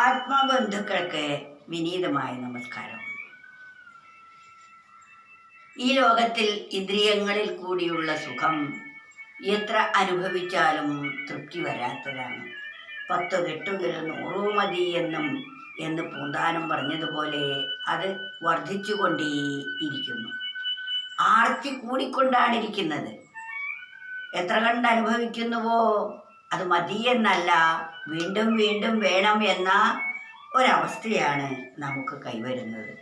ആത്മബന്ധുക്കൾക്ക് വിനീതമായ നമസ്കാരം. ഈ ലോകത്തിൽ ഇന്ദ്രിയങ്ങളിൽ കൂടിയുള്ള സുഖം എത്ര അനുഭവിച്ചാലും തൃപ്തി വരാത്തതാണ്. പത്ത് കെട്ടുകിൽ നൂറു മതി എന്നും എന്ന് പൂന്താനം പറഞ്ഞതുപോലെ അത് വർദ്ധിച്ചുകൊണ്ടേ ഇരിക്കുന്നു ആർത്തി കൂടിക്കൊണ്ടാണ് ഇരിക്കുന്നത് എത്ര കണ്ട് അനുഭവിക്കുന്നുവോ? അത് മതിയെന്നല്ല. വീണ്ടും വീണ്ടും വേണം എന്ന ഒരവസ്ഥയാണ് നമുക്ക് കൈവരുന്നത്.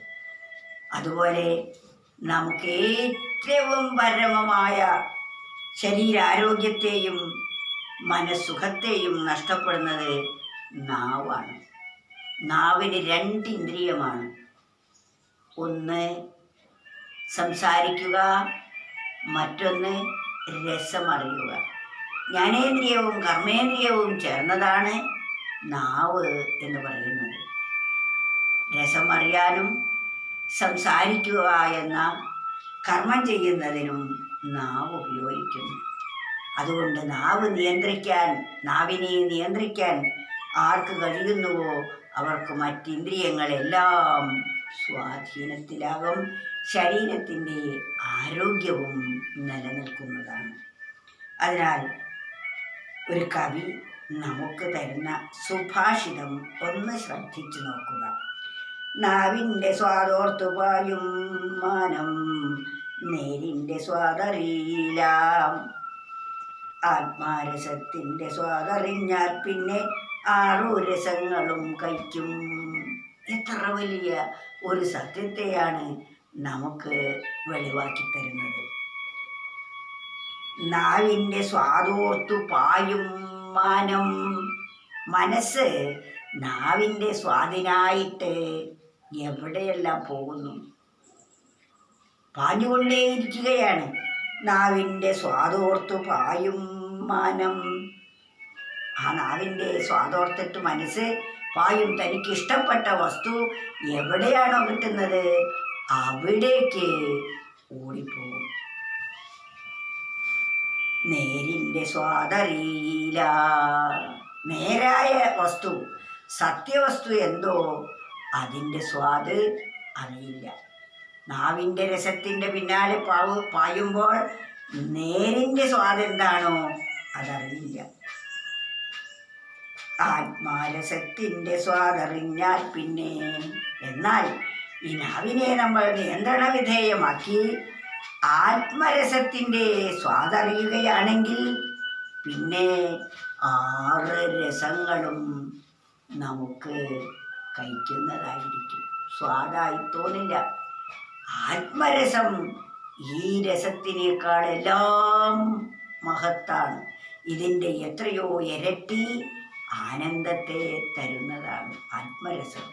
അതുപോലെ നമുക്ക് ഏറ്റവും പരമമായ ശരീരാരോഗ്യത്തെയും മനസ്സുഖത്തെയും നഷ്ടപ്പെടുന്നത് നാവാണ്. നാവിന് രണ്ട് ഇന്ദ്രിയമാണ്. ഒന്ന് സംസാരിക്കുക മറ്റൊന്ന് രസമറിയുക. ജ്ഞാനേന്ദ്രിയവും കർമ്മേന്ദ്രിയവും ചേർന്നതാണ് നാവ് എന്ന് പറയുന്നത്. രസമറിയാനും സംസാരിക്കുക എന്ന കർമ്മം ചെയ്യുന്നതിനും നാവ് ഉപയോഗിക്കുന്നു. അതുകൊണ്ട് നാവ് നിയന്ത്രിക്കാൻ നാവിനെ നിയന്ത്രിക്കാൻ ആർക്ക് കഴിയുന്നുവോ അവർക്ക് മറ്റിന്ദ്രിയങ്ങളെല്ലാം സ്വാധീനത്തിലാകും. ശരീരത്തിന്റെ ആരോഗ്യവും നിലനിൽക്കുന്നതാണ്. അതിനാൽ ഒരു കവി നമുക്ക് തരുന്ന സുഭാഷിതം ഒന്ന് ശ്രദ്ധിച്ചു നോക്കുക. നാവിന്റെ സ്വാദോർത്തു പായും മാനം നേരിന്റെ സ്വാദറിയില്ല. ആത്മാരസത്തിന്റെ സ്വാദറിഞ്ഞാൽ പിന്നെ ആറു രസങ്ങളും കഴിക്കും. എത്ര വലിയ ഒരു സത്യത്തെയാണ് നമുക്ക് വെളിവാക്കി തരുന്നത്. നാവിന്റെ സ്വാദോർത്തു പായും മാനം. മനസ്സ് നാവിന്റെ സ്വാദിനായിട്ട് എവിടെയെല്ലാം പോകുന്നു? പാഞ്ഞുകൊണ്ടേയിരിക്കുകയാണ് നാവിന്റെ സ്വാദോർത്തു പായും മാനം. ആ നാവിന്റെ സ്വാദോർത്തിട്ട് മനസ്സ് പായും തനിക്ക് ഇഷ്ടപ്പെട്ട വസ്തു എവിടെയാണോ കിട്ടുന്നത്? അവിടേക്ക് നേരിന്റെ സ്വാദറിയില്ല നേരായ വസ്തു സത്യവസ്തു എന്തോ അതിന്റെ സ്വാദ് അറിയില്ല. നാവിന്റെ രസത്തിന്റെ പിന്നാലെ പാവ് പായുമ്പോൾ നേരിന്റെ സ്വാദ് എന്താണോ അതറിയില്ല. ആത്മാരസത്തിന്റെ സ്വാദറിഞ്ഞാൽ പിന്നെ എന്നാൽ ഈ നാവിനെ നമ്മൾ നിയന്ത്രണ വിധേയമാക്കി ആത്മരസത്തിന്റെ സ്വാദറിയുകയാണെങ്കിൽ പിന്നെ ആറ് രസങ്ങളും നമുക്ക് കഴിക്കുന്നതായിരിക്കും. സ്വാദായി തോന്നില്ല. ആത്മരസം ഈ രസത്തിനേക്കാൾ എല്ലാം മഹത്താണ്. ഇതിന്റെ എത്രയോ ഇരട്ടി ആനന്ദത്തെ തരുന്നതാണ് ആത്മരസം.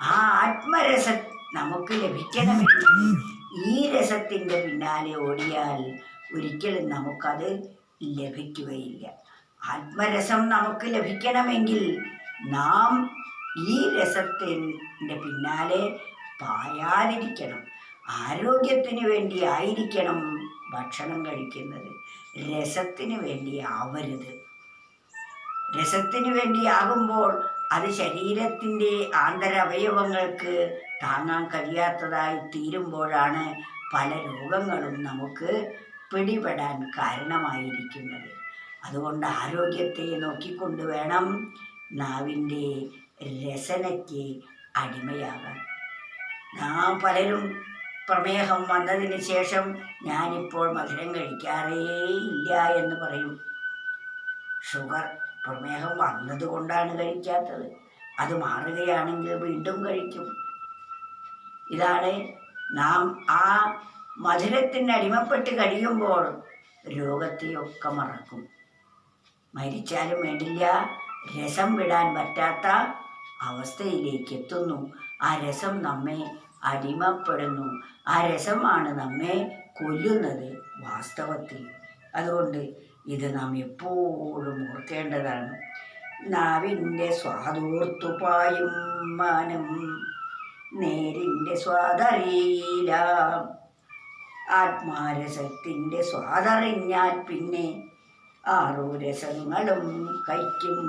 ആ ആത്മരസം നമുക്ക് ലഭിക്കണമെങ്കിൽ ഈ രസത്തിന്റെ പിന്നാലെ ഓടിയാൽ ഒരിക്കലും നമുക്കത് ലഭിക്കുകയില്ല. ആത്മരസം നമുക്ക് ലഭിക്കണമെങ്കിൽ നാം ഈ രസത്തിന്റെ പിന്നാലെ പായാതിരിക്കണം. ആരോഗ്യത്തിന് വേണ്ടി ആയിരിക്കണം ഭക്ഷണം കഴിക്കുന്നത്. രസത്തിന് വേണ്ടി ആവരുത് രസത്തിന് വേണ്ടിയാകുമ്പോൾ അത് ശരീരത്തിന്റെ ആന്തരവയവങ്ങൾക്ക് താങ്ങാൻ കഴിയാത്തതായി തീരുമ്പോഴാണ് പല രോഗങ്ങളും നമുക്ക് പിടിപെടാൻ കാരണമായിരിക്കുന്നത്. അതുകൊണ്ട് ആരോഗ്യത്തെ നോക്കിക്കൊണ്ട് വേണം നാവിന്റെ രസനയ്ക്ക് അടിമയാകാൻ. നാം പലരും പ്രമേഹം വന്നതിന് ശേഷം ഞാനിപ്പോൾ മധുരം കഴിക്കാറേ ഇല്ല എന്ന് പറയും. ഷുഗർ പ്രമേഹം വന്നത് കൊണ്ടാണ് കഴിക്കാത്തത്. അത് മാറുകയാണെങ്കിൽ വീണ്ടും കഴിക്കും. ഇതാണ് നാം ആ മധുരത്തിന് അടിമപ്പെട്ട് കഴിയുമ്പോൾ രോഗത്തെയൊക്കെ മറക്കും. മരിച്ചാലും വേണ്ടില്ല. രസം വിടാൻ പറ്റാത്ത അവസ്ഥയിലേക്ക് എത്തുന്നു. ആ രസം നമ്മെ അടിമപ്പെടുന്നു. ആ രസമാണ് നമ്മെ കൊല്ലുന്നത് വാസ്തവത്തിൽ. അതുകൊണ്ട് ഇത് നാം എപ്പോഴും ഓർക്കേണ്ടതാണ്. നാവിന്റെ സ്വാതൂർത്തുപായും മാനം നേരിന്റെ സ്വാദറിയില്ല ആത്മാരസത്തിന്റെ സ്വാദറിഞ്ഞാൽ പിന്നെ ആറു രസങ്ങളും കഴിക്കും.